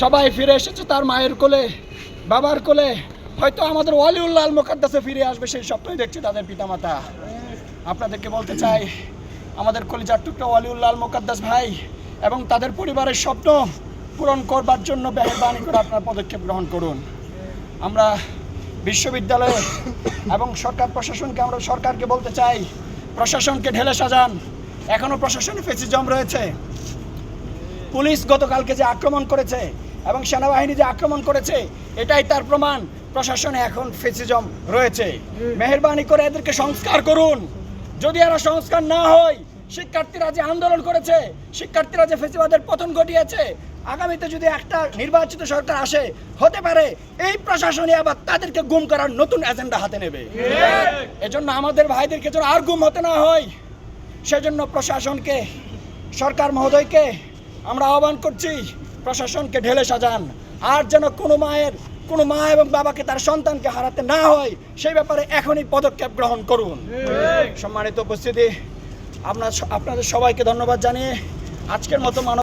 সবাই ফিরে এসেছে তার মায়ের কোলে, বাবার কোলে। হয়তো আমাদের ওয়ালিউল্লাহ মোকাদ্দাসে ফিরে আসবে সেই স্বপ্নই দেখছে তাদের পিতামাতা। আপনাদেরকে বলতে চাই, আমাদের কলিজার টুকরা ওয়ালিউল্লাহ মোকাদ্দাস ভাই এবং তাদের পরিবারের স্বপ্ন পূরণ করবার জন্য মেহরবানি করে আপনার পদক্ষেপ গ্রহণ করুন। আমরা বিশ্ববিদ্যালয়ে এবং সরকার প্রশাসনকে, আমরা সরকারকে বলতে চাই, প্রশাসনকে ঢেলে সাজান। এখনও প্রশাসনে ফেসিজম রয়েছে। পুলিশ গতকালকে যে আক্রমণ করেছে এবং সেনাবাহিনী যে আক্রমণ করেছে, এটাই তার প্রমাণ। প্রশাসনে এখন ফেসিজম রয়েছে। মেহরবানি করে এদেরকে সংস্কার করুন। যদি এরা সংস্কার না হয়, শিক্ষার্থীরা যে আন্দোলন করেছে, শিক্ষার্থীরা যে ফেসিবাদের পতন ঘটিয়েছে, আগামীতে যদি একটা নির্বাচিত সরকার আসে, হতে পারে, এই প্রশাসনে আবার তাদেরকে গুম করার নতুন এজেন্ডা হাতে নেবে। এজন্য আমাদের ভাইদেরকে যেন আর গুম হতে না হয়, সেজন্য প্রশাসনকে, সরকার মহোদয়কে আমরা আহ্বান করছি প্রশাসনকে ঢেলে সাজান। আর যেন কোনো মায়ের কোনো মা এবং বাবাকে তার সন্তানকে হারাতে না হয় সেই ব্যাপারে এখনই পদক্ষেপ গ্রহণ করুন। সম্মানিত উপস্থিতি আপনার আপনাদের সবাইকে ধন্যবাদ জানিয়ে আজকের মতো মানব